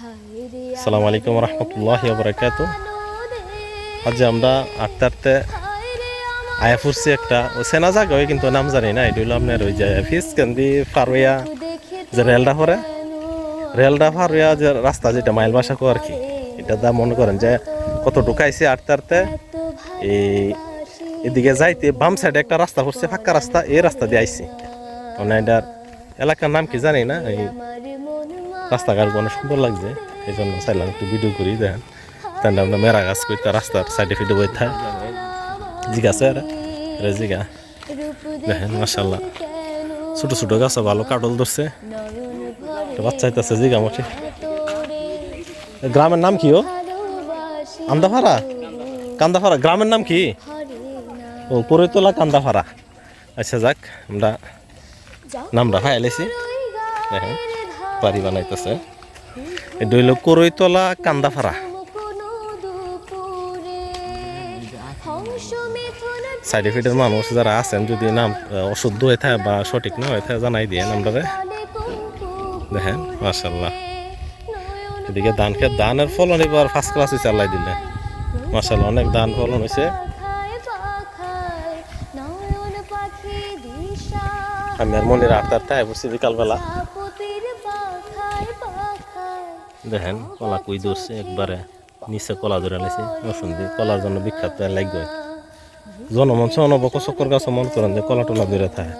আসসালামু আলাইকুম রহমতুল্লাহ বরকাত আজ আমরা আটতে আটতে একটা, ও সেনা জায়গা কিন্তু নাম জানি না এটা হলো আপনার ওই যে ফিস কান্দি ফারুয়া যে রেলটা ফরে রেলটা ফারুয়া যে রাস্তা যেটা মাইল বাসা কো আর কি, এটা দা মনে করেন যে কত ঢুকাইছে আটতে আটতে, এই এদিকে যাইতে বাম সাইডে একটা রাস্তা পড়ছে, ফাঁকা রাস্তা, এই রাস্তা দিয়ে আইছি। মানে এটার এলাকার নাম কি জানি না, এই রাস্তাঘাট অনেক সুন্দর লাগছে এই জন্য চাইলাম একটু ভিডিও করি, দেখেন। তাই আমরা মেরা গাছ করতে রাস্তার সাইডে ফিডে বই থাক জিগাছে আর জিগা। দেখেন মাসাল্লাহ ছোট ছোট গাছ ভালো কাটল ধরছে। বাচ্চা হইতেছে জিগা মোটে। গ্রামের নাম কি ও? আন্দাফাড়া কান্দাফারা, গ্রামের নাম কি? ও পরেতলা কান্দাফারা। আচ্ছা যাক, আমরা নামটা এলেছি দেখেন। বাড়ি বানাইতেছে। এটা হইল করইতলা কান্দাফাড়া। সাইড এফেক্টের মানুষ যারা আছেন, যদি নাম অশুদ্ধ হয়ে থাকে বা সঠিক না হয়ে থাকে, জানাই দিয়ে নামটারে। দেখেন মার্শাল্লাহ এদিকে ধান খেত, ধানের ফলন এবার ফার্স্ট ক্লাসে চালাই দিলে। মার্শাল্লাহ অনেক ধান ফলন হয়েছে। আমি আর মনের আট তারটায় বসছি বিকালবেলা। দেখেন কলা কুই ধরছে একবারে নিচে কলা ধরে লাইছে নসুন্দি কলার জন্য বিখ্যাত লাগবে। জনমন সনব চক্কর গাছ মন করেন যে কলা টলা ধরে থাকে।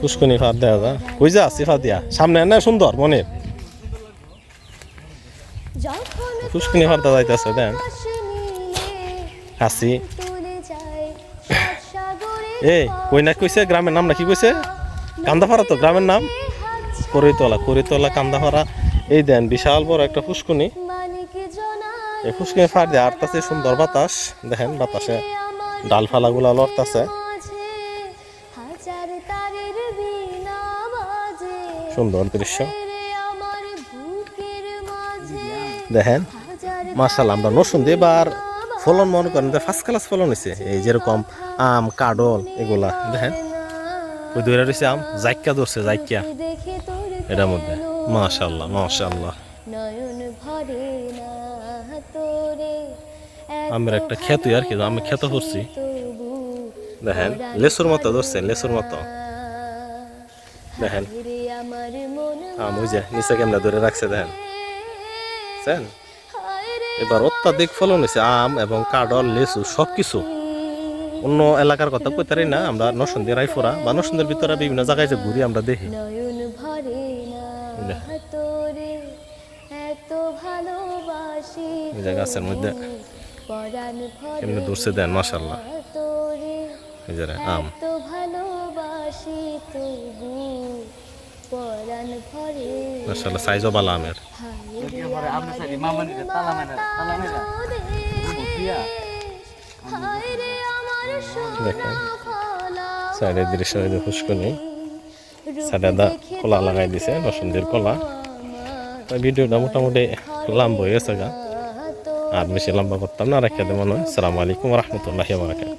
পুষ্কনি ফাঁদ দেওয়া যা। কই যা সিফা দিয়া। সামনে না সুন্দর মনের পুষ্কনি ফাঁদ দেওয়া যাইতেছে দেন। হাসি। এই কই না কইছে? গ্রামের নাম না কি কইছে? কান্দাপাড়া তো, গ্রামের নাম? করিতলা করিতলা, কান্দাপাড়া। এই দেন, বিশাল বড় একটা জনায় এই পুষ্কনি ফাঁদ দিয়ে আটটাছে সুন্দর বাতাস। দেখেন, বাতাসে ডালফালাগুলা লড়তাছে। সুন্দর দৃশ্য। দেখেন মাসাল আমরা নসুন দিয়ে এবার ফলন মনে করেন যে ফার্স্ট ক্লাস ফলন হয়েছে এই যেরকম আম, কাডল, এগুলা। দেখেন, ওই দইরা রয়েছে আম, জাইক্কা ধরছে, জাইক্কা। এটার মধ্যে। মাশাল্লাহ মাশাল্লাহ আমের একটা ক্ষেতই আর কি আমি ক্ষেত করছি দেখেন, লেসুর মতো ধরছে, লেসুর মতো। দেখেন, আম ওই যে নিচে কেমনে ধরে রাখছে দেখেন? এবার অত্যাধিক ফলন হয়েছে আম এবং কাডল লেসু সব কিছু অন্য এলাকার কথা কইতারি না আমরা নরসন্দী রাইফোরা বা নরসন্দের ভিতরে বিভিন্ন জায়গায় যে ঘুরি আমরা দেখি। গাছের মধ্যে। কেমনে ধরছে দেন মাসাল্লাহ আম। এত ভালোবাসি তবু পরাণ ভরে। মাসাল্লাহ সাইজও বালা আমের। দেখেন সাইডের দৃশ্য যে সাইডে দা কলা লাগাই দিছে নরসন্দির কলা। ভিডিওটা মোটামুটি লম্বা হয়ে গেছে গা। আর বেশি লম্বা করতাম না রাখিয়া দেবো নয় সালামু আলাইকুম রহমতুল্লাহ বারাকাত